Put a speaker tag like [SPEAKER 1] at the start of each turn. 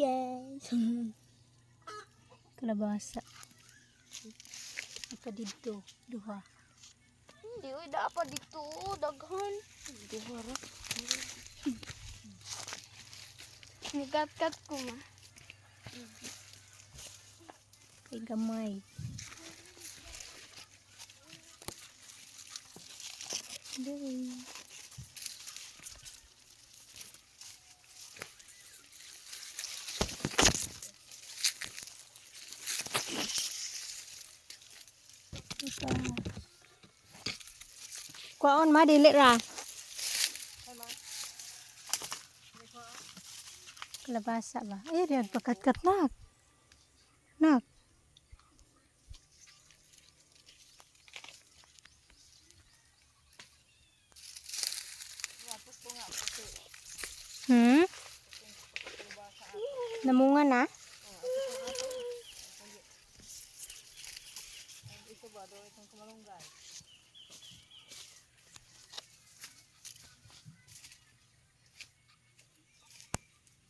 [SPEAKER 1] guys. Kalabasa. Apa dito? Duha.
[SPEAKER 2] Hindi, uy, dapat dito. Daghan. Duha ra. Nigat-gat ko ma.
[SPEAKER 1] Kay gamay. Kau on má đi ra. Kelebasa ba. eh dia pekat kat nak nak hmm namungan ah Namunga na?